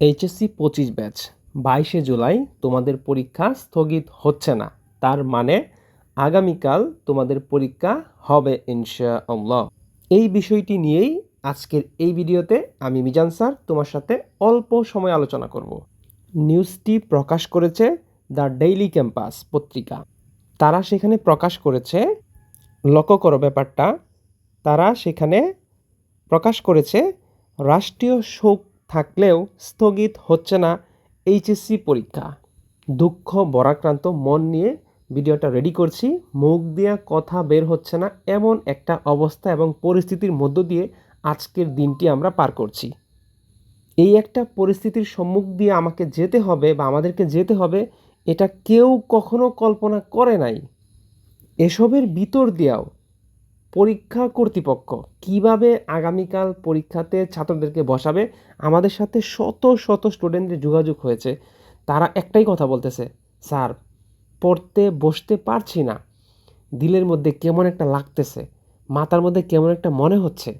HSC পঁচিশ batch, বাইশে জুলাই তোমাদের পরীক্ষা স্থগিত হচ্ছে না। তার মানে আগামীকাল তোমাদের পরীক্ষা হবে ইনশাআল্লাহ। এই বিষয়টি নিয়েই আজকের এই ভিডিওতে আমি মিজান স্যার তোমার সাথে অল্প সময় আলোচনা করব। নিউজটি প্রকাশ করেছে দ্য ডেইলি ক্যাম্পাস পত্রিকা। তারা সেখানে প্রকাশ করেছে, লক্ষ্য করো ব্যাপারটা, তারা সেখানে প্রকাশ করেছে, রাষ্ট্রীয় শোক থাকলেও স্থগিত হচ্ছে না এইচএসসি পরীক্ষা। দুঃখ, বরাক্রান্ত, মন নিয়ে ভিডিওটা রেডি করছি। মুখ দিয়া কথা বের হচ্ছে না এমন একটা অবস্থা এবং পরিস্থিতির মধ্য দিয়ে আজকের দিনটি আমরা পার করছি। এই একটা পরিস্থিতির সম্মুখ দিয়ে আমাকে যেতে হবে বা আমাদেরকে যেতে হবে, এটা কেউ কখনো কল্পনা করে নাই। এসবের ভিতর দিয়াও পরীক্ষা কর্তৃপক্ষ কীভাবে আগামীকাল পরীক্ষাতে ছাত্রদেরকে বসাবে? আমাদের সাথে শত শত স্টুডেন্টদের যোগাযোগ হয়েছে। তারা একটাই কথা বলতেছে, স্যার, পড়তে বসতে পারছি না। দিলের মধ্যে কেমন একটা লাগতেছে, মাথার মধ্যে কেমন একটা মনে হচ্ছে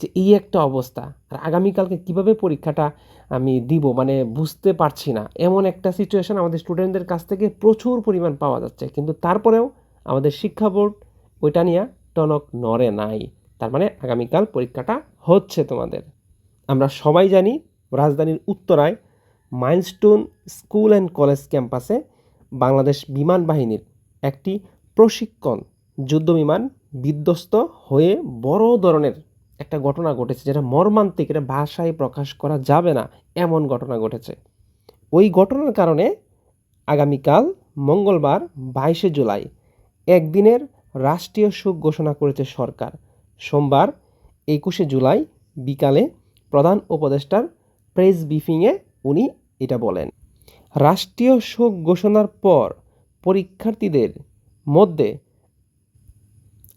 যে এই একটা অবস্থা। আর আগামীকালকে কীভাবে পরীক্ষাটা আমি দিব? মানে বুঝতে পারছি না। এমন একটা সিচুয়েশন আমাদের স্টুডেন্টদের কাছ থেকে প্রচুর পরিমাণ পাওয়া যাচ্ছে। কিন্তু তারপরেও আমাদের শিক্ষা বোর্ড ওইটা নিয়ে টনক নড়ে নাই, তার মানে আগামীকাল পরীক্ষাটা হচ্ছে তোমাদের। আমরা সবাই জানি রাজধানীর উত্তরায় মাইলস্টোন স্কুল অ্যান্ড কলেজ ক্যাম্পাসে বাংলাদেশ বিমান বাহিনীর একটি প্রশিক্ষণ যুদ্ধ বিমান বিধ্বস্ত হয়ে বড় ধরনের একটা ঘটনা ঘটেছে, যেটা মর্মান্তিক, এটা ভাষায় প্রকাশ করা যাবে না, এমন ঘটনা ঘটেছে। ওই ঘটনার কারণে আগামীকাল মঙ্গলবার বাইশে জুলাই, একদিনের রাষ্ট্রীয় শোক ঘোষণা করেছে সরকার। সোমবার, একুশে জুলাই বিকালে প্রধান উপদেষ্টার প্রেস ব্রিফিংয়ে উনি এটা বলেন। রাষ্ট্রীয় শোক ঘোষণার পর পরীক্ষার্থীদের মধ্যে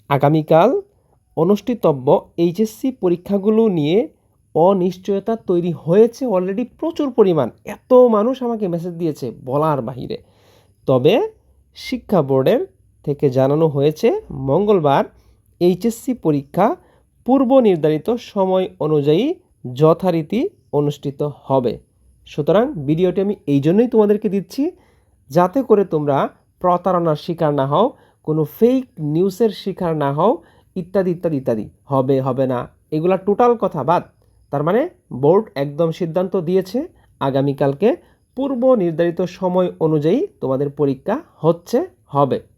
আগামীকাল অনুষ্ঠিতব্য এইচএসসি পরীক্ষাগুলো নিয়ে অনিশ্চয়তা তৈরি হয়েছে অলরেডি প্রচুর পরিমাণ। এত মানুষ আমাকে মেসেজ দিয়েছে বলার বাহিরে। তবে শিক্ষা বোর্ডের থেকে জানানো হয়েছে, মঙ্গলবার এইচএসসি পরীক্ষা পূর্ব নির্ধারিত সময় অনুযায়ী যথারীতি অনুষ্ঠিত হবে। সুতরাং ভিডিওটি আমি এই জন্যই তোমাদেরকে দিচ্ছি, যাতে করে তোমরা প্রতারণার শিকার না হও, কোনো ফেক নিউজের শিকার না হও, ইত্যাদি ইত্যাদি ইত্যাদি। হবে হবে না। এগুলা টোটাল কথা বাদ। তার মানে বোর্ড একদম সিদ্ধান্ত দিয়েছে, আগামীকালকে পূর্ব নির্ধারিত সময় অনুযায়ী তোমাদের পরীক্ষা হচ্ছে, হবে।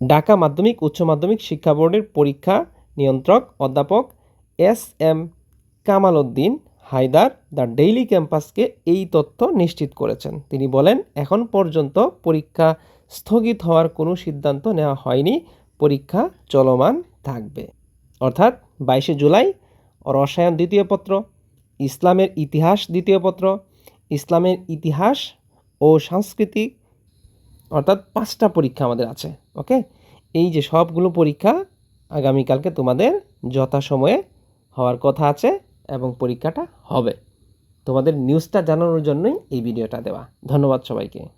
ঢাকা মাধ্যমিক, উচ্চ মাধ্যমিক শিক্ষা বোর্ডের পরীক্ষা নিয়ন্ত্রক অধ্যাপক S M Kamal Uddin Haider the daily ক্যাম্পাসকে এই তথ্য নিশ্চিত করেছেন। তিনি বলেন, এখন পর্যন্ত পরীক্ষা স্থগিত হওয়ার কোনো সিদ্ধান্ত নেওয়া হয়নি। পরীক্ষা চলমান থাকবে। অর্থাৎ বাইশে জুলাই, রসায়ন দ্বিতীয় পত্র, ইসলামের ইতিহাস দ্বিতীয় পত্র, ইসলামের ইতিহাস ও সাংস্কৃতিক অর্থাৎ পাঁচটা পরীক্ষা আমাদের আছে, ওকে? এই যে সবগুলো পরীক্ষা আগামীকালকে তোমাদের যথাসময়ে হওয়ার কথা আছে এবং পরীক্ষাটা হবে। তোমাদের নিউজটা জানানোর জন্যই এই ভিডিওটা দেওয়া। ধন্যবাদ সবাইকে।